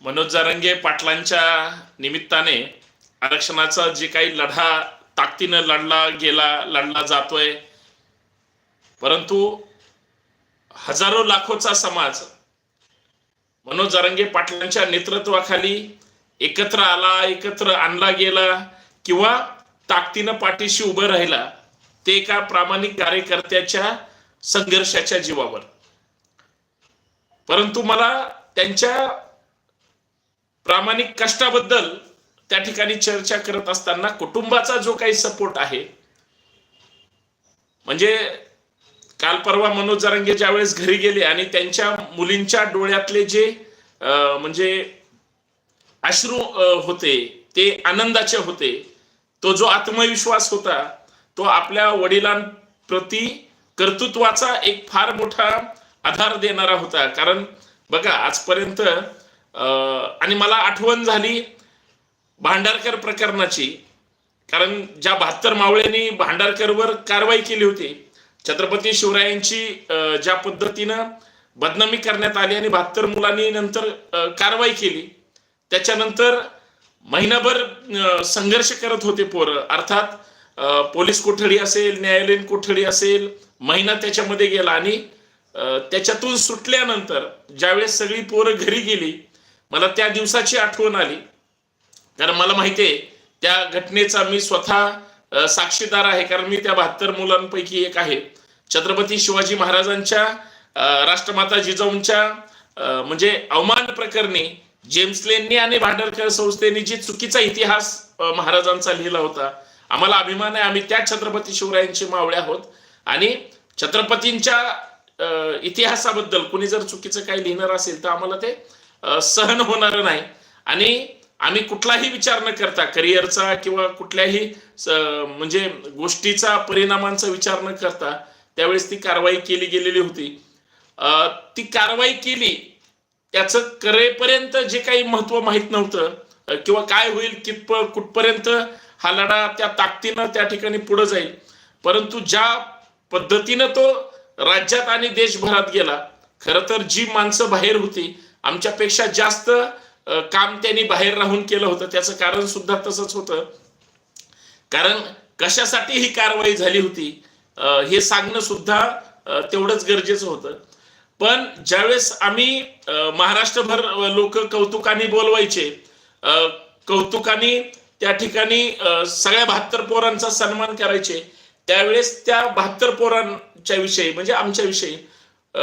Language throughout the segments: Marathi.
मनोज जारंगे पाटलांच्या निमित्ताने आरक्षणाचा जे काही लढा ताकदीनं लढला गेला लढला जातोय. परंतु हजारो लाखोचा समाज मनोज जारंगे पाटलांच्या नेतृत्वाखाली एकत्र आला एकत्र आणला गेला किंवा ताकदीनं पाठीशी उभं राहिला ते एका प्रामाणिक कार्यकर्त्याच्या संघर्षाच्या जीवावर. परंतु मला त्यांच्या प्रामाणिक कष्टाबद्दल त्या ठिकाणी चर्चा करत असताना कुटुंबाचा जो काही सपोर्ट आहे म्हणजे काल परवा मनोज जरांगे ज्यावेळेस घरी गेले आणि त्यांच्या मुलींच्या डोळ्यातले जे म्हणजे अश्रू होते ते आनंदाचे होते तो जो आत्मविश्वास होता तो आपल्या वडिलांप्रती कर्तृत्वाचा एक फार मोठा आधार देणारा होता. कारण बघा आजपर्यंत आणि मला आठवण झाली भांडारकर प्रकरणाची. कारण ज्या बहात्तर मावळ्यांनी भांडारकरवर कारवाई केली होती छत्रपती शिवरायांची ज्या पद्धतीनं बदनामी करण्यात आली आणि बहात्तर मुलांनी नंतर कारवाई केली. त्याच्यानंतर महिनाभर संघर्ष करत होते पोरं. अर्थात पोलीस कोठडी असेल न्यायालयीन कोठडी असेल महिना त्याच्यामध्ये गेला आणि त्याच्यातून सुटल्यानंतर ज्यावेळेस सगळी पोरं घरी गेली मला त्या दिवसाची आठवण आली. कारण मला माहिती आहे त्या घटनेचा मी स्वतः साक्षीदार आहे. कारण मी त्या बहात्तर मुलांपैकी एक आहे. छत्रपती शिवाजी महाराजांच्या राष्ट्रमाता जिजाऊंच्या म्हणजे अवमान प्रकरणी जेम्सलेननी आणि भांडरकर संस्थेने जी चुकीचा इतिहास महाराजांचा लिहिला होता आम्हाला अभिमान आहे. आम्ही त्या छत्रपती शिवरायांचे मावळे आहोत. आणि छत्रपतींच्या इतिहासाबद्दल कुणी जर चुकीचं काही लिहिणार असेल तर आम्हाला ते सहन होणार नाही. आणि आम्ही कुठलाही विचार न करता करिअरचा किंवा कुठल्याही म्हणजे गोष्टीचा परिणामांचा विचार न करता त्यावेळेस ती कारवाई केली गेलेली होती. ती कारवाई केली त्याचं करेपर्यंत जे काही महत्त्व माहीत नव्हतं किंवा काय होईल कितप कुठपर्यंत हा लढा त्या ताकदीनं त्या ठिकाणी पुढे जाईल. परंतु ज्या पद्धतीनं तो राज्यात आणि देशभरात गेला खरं तर जी माणसं बाहेर होती आमच्यापेक्षा जास्त काम त्यांनी बाहेर राहून केलं होतं. त्याचं कारण सुद्धा तसंच होतं. कारण कशासाठी ही कारवाई झाली होती हे सांगणं सुद्धा तेवढंच गरजेचं होतं. पण ज्यावेळेस आम्ही महाराष्ट्रभर लोक कौतुकाने बोलवायचे कौतुकाने त्या ठिकाणी सगळ्या बहात्तर पोरांचा सन्मान करायचे त्यावेळेस त्या बहात्तर पोरांच्या विषयी म्हणजे आमच्याविषयी अ,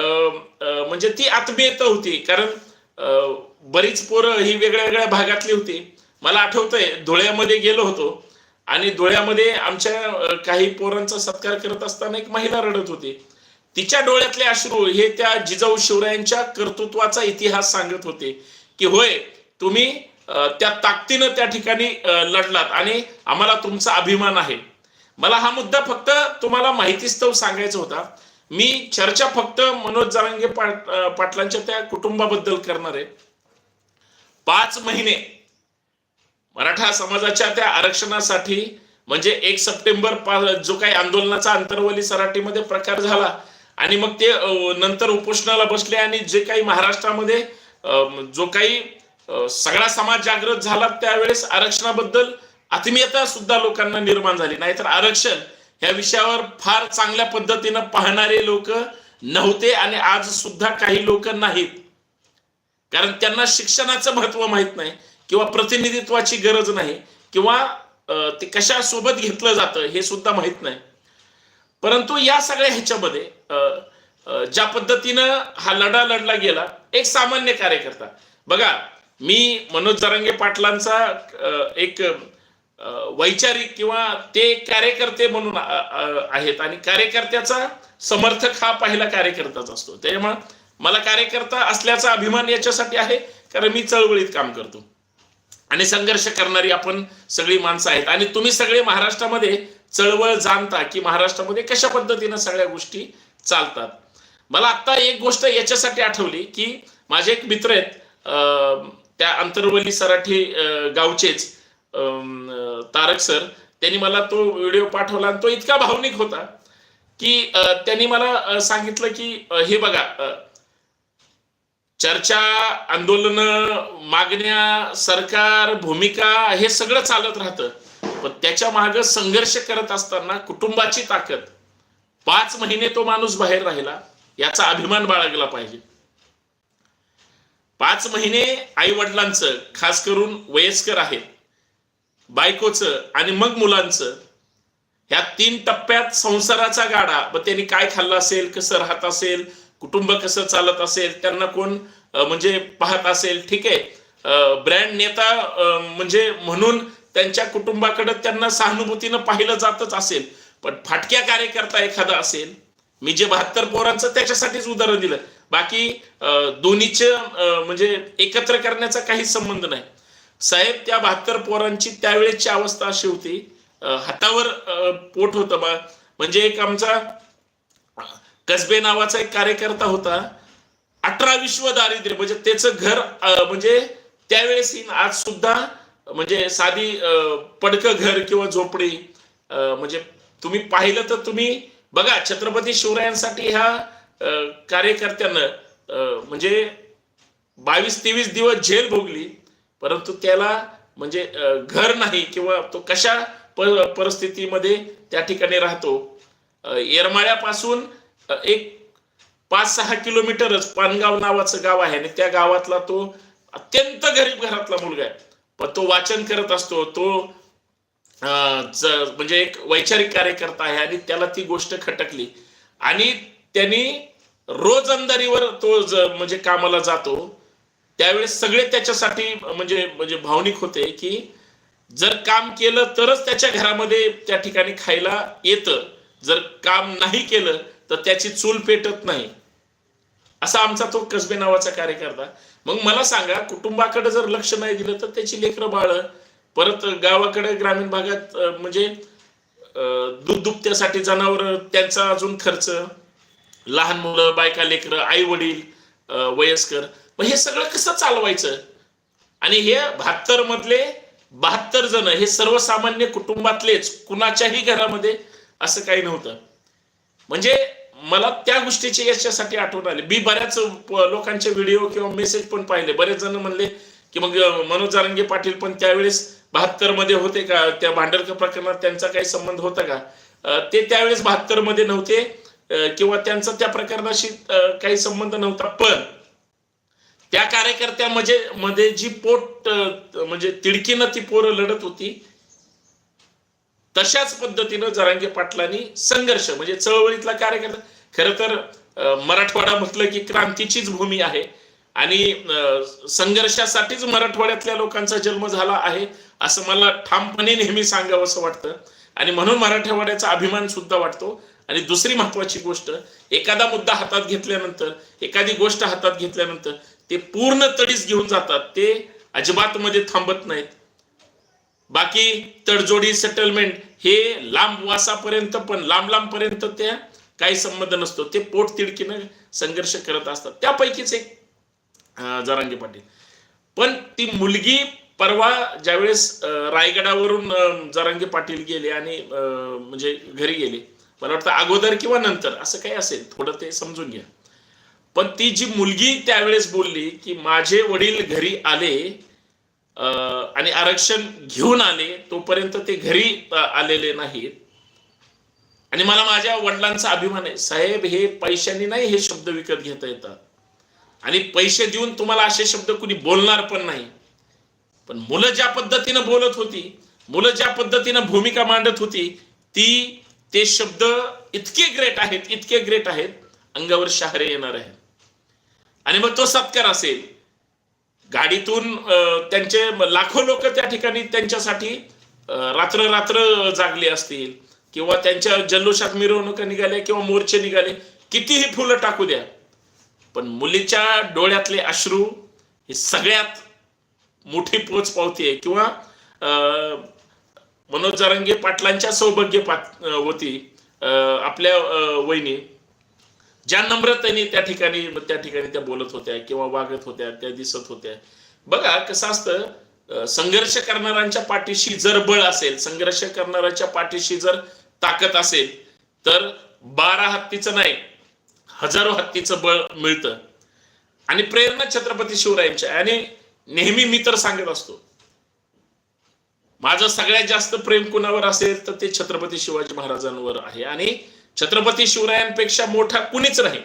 म्हणजे ती आत्मीयता होती. कारण बरीच पोरं ही वेगळ्या वेगळ्या भागातली होती. मला आठवतंय धुळ्यामध्ये गेलो होतो आणि धुळ्यामध्ये आमच्या काही पोरांचा सत्कार करत असताना एक महिला रडत होती. तिच्या डोळ्यातले अश्रू हे त्या जिजाऊ शिवरायांच्या कर्तृत्वाचा इतिहास सांगत होते की होय तुम्ही त्या ताकदीनं त्या ठिकाणी लढलात आणि आम्हाला तुमचा अभिमान आहे. मला हा मुद्दा फक्त तुम्हाला माहितीस्तव सांगायचा होता. मी चर्चा फक्त मनोज जारांगे पाटलांच्या त्या कुटुंबाबद्दल करणार आहे. पाच महिने मराठा समाजाच्या त्या आरक्षणासाठी म्हणजे एक सप्टेंबर जो काही आंदोलनाचा अंतर्वली सराटीमध्ये प्रकार झाला आणि मग ते नंतर उपोषणाला बसले आणि जे काही महाराष्ट्रामध्ये जो काही सगळा समाज जागृत झाला त्यावेळेस आरक्षणाबद्दल आत्मीयता सुद्धा लोकांना निर्माण झाली. नाहीतर आरक्षण ह्या विषयावर फार चांगल्या पद्धतीनं पाहणारे लोक नव्हते आणि आज सुद्धा काही लोक नाहीत. कारण त्यांना शिक्षणाचं महत्त्व माहीत नाही किंवा प्रतिनिधित्वाची गरज नाही किंवा ते कशा सोबत घेतलं जातं हे सुद्धा माहीत नाही. परंतु या सगळ्या ह्याच्यामध्ये ज्या पद्धतीनं हा लढा लढला गेला एक सामान्य कार्यकर्ता. बघा मी मनोज जरांगे पाटलांचा एक वैचारिक किंवा ते कार्यकर्ते म्हणून आहेत. आणि कार्यकर्त्याचा समर्थक हा पहिला कार्यकर्ताच असतो. त्याच्यामुळे मला कार्यकर्ता असल्याचा अभिमान याच्यासाठी आहे कारण मी चळवळीत काम करतो. आणि संघर्ष करणारी आपण सगळी माणसं आहेत. आणि तुम्ही सगळे महाराष्ट्रामध्ये चळवळ जाणता की महाराष्ट्रामध्ये कशा पद्धतीनं सगळ्या गोष्टी चालतात. मला आता एक गोष्ट याच्यासाठी आठवली की माझे एक मित्र आहेत त्या अंतरवली सराठी गावचेच. तारक सर त्यांनी मला तो व्हिडिओ पाठवला आणि तो इतका भावनिक होता की त्यांनी मला सांगितलं की हे बघा चर्चा आंदोलन मागण्या सरकार भूमिका हे सगळं चालत राहतं. पण त्याच्यामागे संघर्ष करत असताना कुटुंबाची ताकद. पाच महिने तो माणूस बाहेर राहिला याचा अभिमान बाळगला पाहिजे. पाच महिने आई वडिलांचं खास करून वयस्कर आहेत बायकोचं आणि मग मुलांचं ह्या तीन टप्प्यात संसाराचा गाडा मग त्यांनी काय खाल्लं असेल कसं राहत असेल कुटुंब कसं चालत असेल त्यांना कोण म्हणजे पाहत असेल ठीक आहे. ब्रँड नेता म्हणजे म्हणून त्यांच्या कुटुंबाकडे त्यांना सहानुभूतीनं पाहिलं जातच असेल. पण फाटक्या कार्यकर्ता एखादा असेल मी जे बहात्तर पोरांचं त्याच्यासाठीच उदाहरण दिलं. बाकी दोन्हीचं म्हणजे एकत्र करण्याचा काही संबंध नाही. साहेब त्या बहात्तर पोरांची त्यावेळेची अवस्था अशी होती. हातावर पोट होतं बा. म्हणजे एक आमचा कसबे नावाचा एक कार्यकर्ता होता. अठरा विश्व दारिद्र्य म्हणजे त्याचं घर म्हणजे त्यावेळेस आज सुद्धा म्हणजे साधी पडकं घर किंवा झोपडी म्हणजे तुम्ही पाहिलं तर तुम्ही बघा छत्रपती शिवरायांसाठी ह्या कार्यकर्त्यानं म्हणजे बावीस तेवीस दिवस जेल भोगली. परंतु त्याला म्हणजे घर नाही किंवा तो कशा परिस्थितीमध्ये त्या ठिकाणी राहतो? येरमाळ्यापासून एक पाच सहा किलोमीटरच पानगाव नावाचं गाव आहे आणि त्या गावातला तो अत्यंत गरीब घरातला मुलगा आहे. पण तो वाचन करत असतो तो म्हणजे एक वैचारिक कार्यकर्ता आहे आणि त्याला ती गोष्ट खटकली. आणि त्यांनी रोज अंधारीवर तो म्हणजे कामाला जातो. त्यावेळेस सगळे त्याच्यासाठी म्हणजे म्हणजे भावनिक होते की जर काम केलं तरच त्याच्या घरामध्ये त्या ठिकाणी खायला येतं. जर काम नाही केलं तर त्याची चूल पेटत नाही. असा आमचा तो कसबे नावाचा कार्यकर्ता. मग मला सांगा कुटुंबाकडे जर लक्ष नाही दिलं तर त्याची लेकरं बाळ परत गावाकडे ग्रामीण भागात म्हणजे दूध दुभत्यासाठी जनावर त्यांचा अजून खर्च लहान मुलं बायका लेकरं आई वडील वयस्कर मग हे सगळं कसं चालवायचं? आणि हे बहात्तर मधले बहात्तर जण हे सर्वसामान्य कुटुंबातलेच कुणाच्याही घरामध्ये असं काही नव्हतं. म्हणजे मला त्या गोष्टीची याच्यासाठी आठवण आली. मी बऱ्याच लोकांचे व्हिडिओ किंवा मेसेज पण पाहिले. बरेच जण म्हणले की मग मनोज जारंगे पाटील पण त्यावेळेस बहात्तरमध्ये होते का? त्या भांडरकर प्रकरणात त्यांचा काही संबंध होता का? ते त्यावेळेस बहात्तरमध्ये नव्हते. किंवा त्यांचा त्या प्रकरणाशी काही संबंध नव्हता. पण त्या कार्यकर्त्या म्हणजे, मध्ये जी पोट म्हणजे तिडकीनं ती पोरं लढत होती तशाच पद्धतीनं जरांगे पाटलांनी संघर्ष म्हणजे चळवळीतला कार्यकर्ता खर तर मराठवाडा म्हटलं की क्रांतीचीच भूमी आहे आणि संघर्षासाठीच मराठवाड्यातल्या लोकांचा जन्म झाला आहे असं मला ठामपणे नेहमी सांगावं असं वाटतं. आणि म्हणून मराठवाड्याचा अभिमान सुद्धा वाटतो. आणि दुसरी महत्वाची गोष्ट एखादा मुद्दा हातात घेतल्यानंतर एखादी गोष्ट हातात घेतल्यानंतर ते पूर्ण तडीस घेऊन जातात. ते अजिबात मध्ये थांबत नाहीत. बाकी तडजोडी सेटलमेंट हे लांब वासापर्यंत पण लांब लांब पर्यंत त्या काही संबंध नसतो. ते पोट तिडकीनं संघर्ष करत असतात. त्यापैकीच एक जरांगे पाटील. पण ती मुलगी परवा ज्यावेळेस रायगडावरून जरांगे पाटील गेले आणि म्हणजे घरी गेले. मला वाटतं अगोदर किंवा नंतर असं काही असेल. थोडं ते समजून घ्या. पण ती जी मुलगी त्यावेळेस बोलली की माझे वडील घरी आले आणि आरक्षण घेऊन आले तोपर्यंत ते घरी आलेले नाहीत. आणि मला माझ्या वडिलांचा अभिमान आहे. साहेब हे पैशांनी नाही हे शब्द विकत घेता येतात. आणि पैसे देऊन तुम्हाला असे शब्द कुणी बोलणार पण नाही. पण मुलं ज्या पद्धतीनं बोलत होती मुलं ज्या पद्धतीनं भूमिका मांडत होती ती ते शब्द इतके ग्रेट आहेत इतके ग्रेट आहेत अंगावर शहारे येणार आहेत. आणि मग तो सत्कार असेल. गाडीतून त्यांचे लाखो लोक त्या ठिकाणी त्यांच्यासाठी रात्र रात्र जागले असतील. किंवा त्यांच्या जल्लोषात मिरवणुका निघाल्या किंवा मोर्चे निघाले. कितीही फुलं टाकू द्या. पण मुलीच्या डोळ्यातले अश्रू हे सगळ्यात मोठी पोच पावतीये. किंवा मनोज जारंगे पाटलांच्या सौभाग्य पात होती आपल्या वहिनी. ज्या नम्रतेने त्या ठिकाणी त्या ठिकाणी त्या बोलत होत्या किंवा वागत होत्या त्या दिसत होत्या. बघा कसं असतं संघर्ष करणाऱ्यांच्या पाठीशी जर बळ असेल संघर्ष करणाऱ्याच्या पाठीशी जर ताकद असेल तर बारा हत्तीचं नाही हजारो हत्तीचं बळ मिळतं. आणि प्रेरणा छत्रपती शिवरायांच्या आणि नेहमी मी तर सांगत असतो माझं सगळ्यात जास्त प्रेम कुणावर असेल तर ते छत्रपती शिवाजी महाराजांवर आहे. आणि छत्रपती शिवरायांपेक्षा मोठा कुणीच नाही.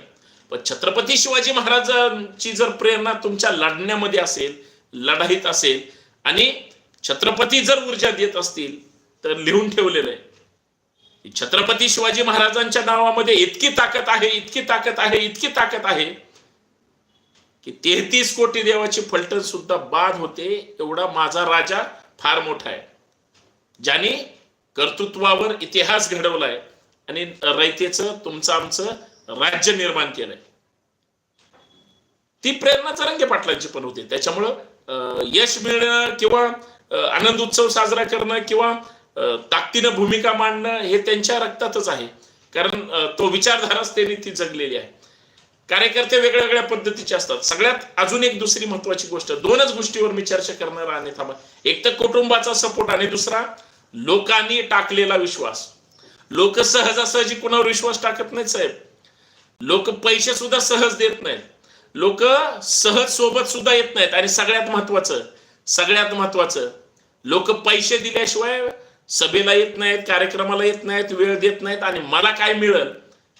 पण छत्रपती शिवाजी महाराजांची जर प्रेरणा तुमच्या लढण्यामध्ये असेल लढाईत असेल आणि छत्रपती जर ऊर्जा देत असतील तर लिहून ठेवलेलं आहे. छत्रपती शिवाजी महाराजांच्या नावामध्ये इतकी ताकद आहे इतकी ताकद आहे इतकी ताकद आहे की तेहतीस कोटी देवाची फलटण सुद्धा बाद होते एवढा माझा राजा फार मोठा आहे. ज्याने कर्तृत्वावर इतिहास घडवलाय. आणि रयतेचं तुमचं आमचं राज्य निर्माण केलंय. ती प्रेरणा तरंगे पाटलांची पण होती. त्याच्यामुळं यश मिळणं किंवा आनंद उत्सव साजरा करणं किंवा ताकदीनं भूमिका मांडणं हे त्यांच्या रक्तातच आहे. कारण तो विचारधाराच त्यांनी ती जगलेली आहे. कार्यकर्ते वेगळ्या वेगळ्या पद्धतीचे असतात. सगळ्यात अजून एक दुसरी महत्वाची गोष्ट दोनच गोष्टीवर मी चर्चा करणार आणि थांबा. एक तर कुटुंबाचा सपोर्ट आणि दुसरा लोकांनी टाकलेला विश्वास. लोक सहजासहजी कुणावर विश्वास टाकत नाहीत साहेब. लोक पैसे सुद्धा सहज देत नाहीत. लोक सहज सोबत सुद्धा येत नाहीत. आणि सगळ्यात महत्वाचं सगळ्यात महत्वाचं लोक पैसे दिल्याशिवाय सभेला येत नाहीत कार्यक्रमाला येत नाहीत वेळ देत नाहीत. आणि मला काय मिळेल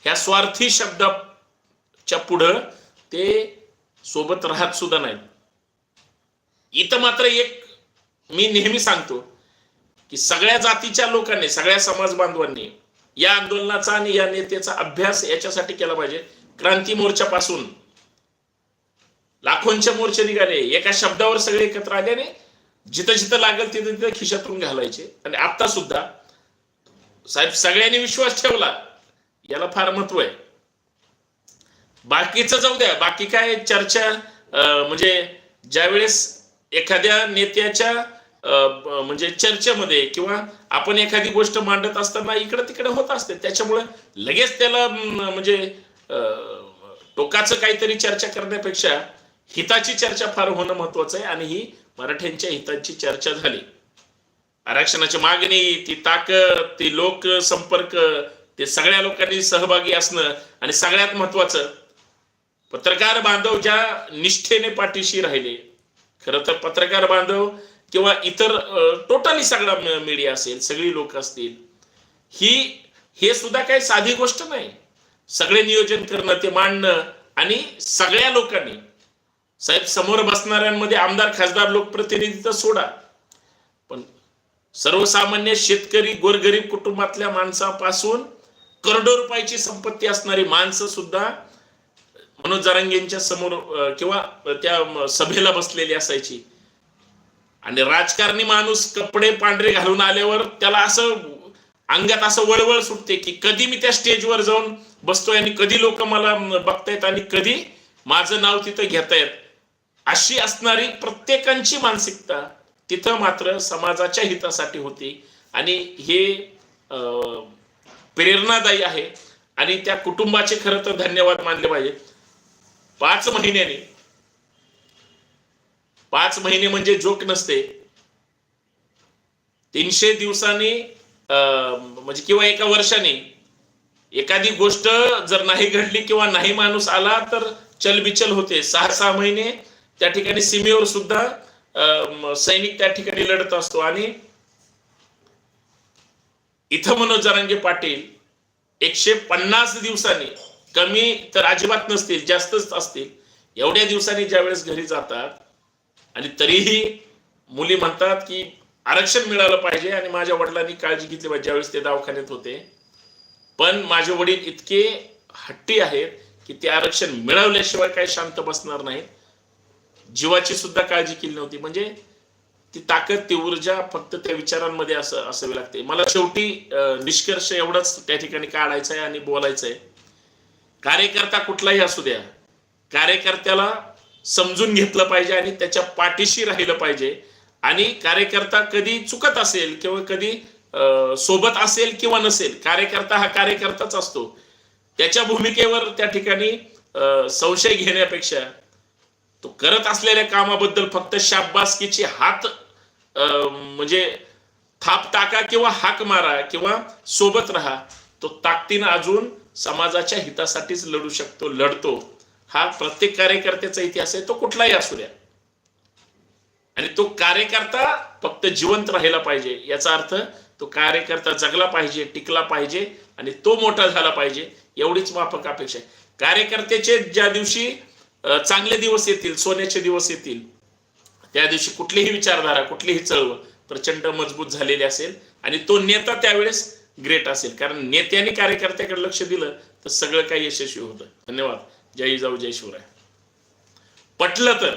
ह्या स्वार्थी शब्दाच्या पुढं ते सोबत राहत सुद्धा नाहीत. इथं मात्र एक मी नेहमी सांगतो की सगळ्या जातीच्या लोकांनी सगळ्या समाज बांधवांनी या आंदोलनाचा आणि या नेत्याचा अभ्यास याच्यासाठी केला पाहिजे. क्रांती मोर्चापासून लाखोंच्या मोर्चे निघाले. एका शब्दावर सगळे एकत्र आल्याने जिथं जिथं लागेल तिथं तिथं खिशातून घालायचे. आणि आता सुद्धा साहेब सगळ्यांनी विश्वास ठेवला. याला फार महत्त्व आहे. बाकीचं जाऊ द्या. बाकी काय चर्चा अं, म्हणजे ज्यावेळेस एखाद्या नेत्याच्या म्हणजे चर्चेमध्ये किंवा आपण एखादी गोष्ट मांडत असताना इकडं तिकडे होत असते. त्याच्यामुळे लगेच त्याला म्हणजे अं, टोकाचं काहीतरी चर्चा करण्यापेक्षा हिताची चर्चा फार होणं महत्वाचं आहे आणि ही मराठ्यांच्या हिताची चर्चा झाली. आरक्षणाची मागणी ती ताकद ती लोक संपर्क ते सगळ्या लोकांनी सहभागी असणं आणि सगळ्यात महत्वाचं पत्रकार बांधव ज्या निष्ठेने पाठीशी राहिले. खरं तर पत्रकार बांधव किंवा इतर टोटली सगळा मीडिया असेल सगळी लोक असतील ही हे सुद्धा काही साधी गोष्ट नाही. सगळे नियोजन करणं ते मांडणं आणि सगळ्या लोकांनी साहेब समोर बसणाऱ्यांमध्ये आमदार खासदार लोकप्रतिनिधी तर सोडा. पण सर्वसामान्य शेतकरी गोरगरीब कुटुंबातल्या माणसापासून करोडो रुपयाची संपत्ती असणारी माणसं सुद्धा मनोज जारंगेंच्या समोर किंवा त्या सभेला बसलेली असायची. आणि राजकारणी माणूस कपडे पांढरे घालून आल्यावर त्याला असं अंगात असं वळवळ सुटते की कधी मी त्या स्टेजवर जाऊन बसतोय आणि कधी लोक मला बघतायत आणि कधी माझं नाव तिथं घेतायत. अशी असणारी प्रत्येकांची मानसिकता तिथं मात्र समाजाच्या हितासाठी होती. आणि हे प्रेरणादायी आहे. आणि त्या कुटुंबाचे खरं तर धन्यवाद मानले पाहिजे पाच महिन्याने पाच महिने म्हणजे जोक नसते. तीनशे दिवसांनी म्हणजे किंवा एका वर्षाने. एखादी गोष्ट जर नाही घडली किंवा नाही माणूस आला तर चलबिचल होते. सहा सहा महिने त्या ठिकाणी सीमेवर सुद्धा सैनिक त्या ठिकाणी लढत असतो. आणि इथं मनोज जरांगे पाटील एकशे पन्नास दिवसांनी कमी तर अजिबात नसतील जास्तच असतील. एवढ्या दिवसांनी ज्यावेळेस घरी जातात आणि तरीही मुली म्हणतात की आरक्षण मिळालं पाहिजे आणि माझ्या वडिलांनी काळजी घेतली पाहिजे. ज्यावेळेस ते दवाखान्यात होते. पण माझे वडील इतके हट्टी आहेत की ते आरक्षण मिळवल्याशिवाय काही शांत बसणार नाहीत. जीवाची सुद्धा काळजी केली नव्हती. म्हणजे ती ताकद ती ऊर्जा फक्त त्या विचारांमध्ये असं असावी लागते. मला शेवटी निष्कर्ष एवढाच त्या ठिकाणी काढायचा आहे आणि बोलायचं आहे. कार्यकर्ता कुठलाही असू द्या. कार्यकर्त्याला समजून घेतलं पाहिजे आणि त्याच्या पाठीशी राहिलं पाहिजे. आणि कार्यकर्ता कधी चुकत असेल किंवा कधी सोबत असेल किंवा नसेल कार्यकर्ता हा कार्यकर्ताच असतो. त्याच्या भूमिकेवर त्या ठिकाणी अं, संशय घेण्यापेक्षा तो करत असलेल्या कामाबद्दल फक्त शाब्बासकीची हात अं, म्हणजे थाप टाका किंवा हाक मारा किंवा सोबत राहा तो ताकदीनं अजून समाजाच्या हितासाठीच लढू शकतो लढतो. हा प्रत्येक कार्यकर्त्याचा इतिहास आहे तो कुठलाही असू द्या. आणि तो कार्यकर्ता फक्त जिवंत राहिला पाहिजे याचा अर्थ तो कार्यकर्ता जगला पाहिजे टिकला पाहिजे आणि तो मोठा झाला पाहिजे एवढीच माफक अपेक्षा आहे. कार्यकर्त्याचे ज्या दिवशी चांगले दिवस येतील सोन्याचे दिवस येतील त्या दिवशी कुठलीही विचारधारा कुठलीही चळवळ प्रचंड मजबूत झालेली असेल आणि तो नेता त्यावेळेस ग्रेट असेल. कारण नेत्याने कार्यकर्त्याकडे लक्ष दिलं तर सगळं काही यशस्वी होतं. धन्यवाद. जय जाऊ जय शिवराय. पटलं तर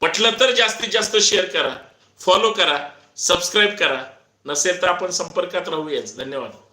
पटलं तर जास्तीत जास्त शेअर करा फॉलो करा सबस्क्राईब करा. नसेल तर आपण संपर्कात राहूयाच. धन्यवाद.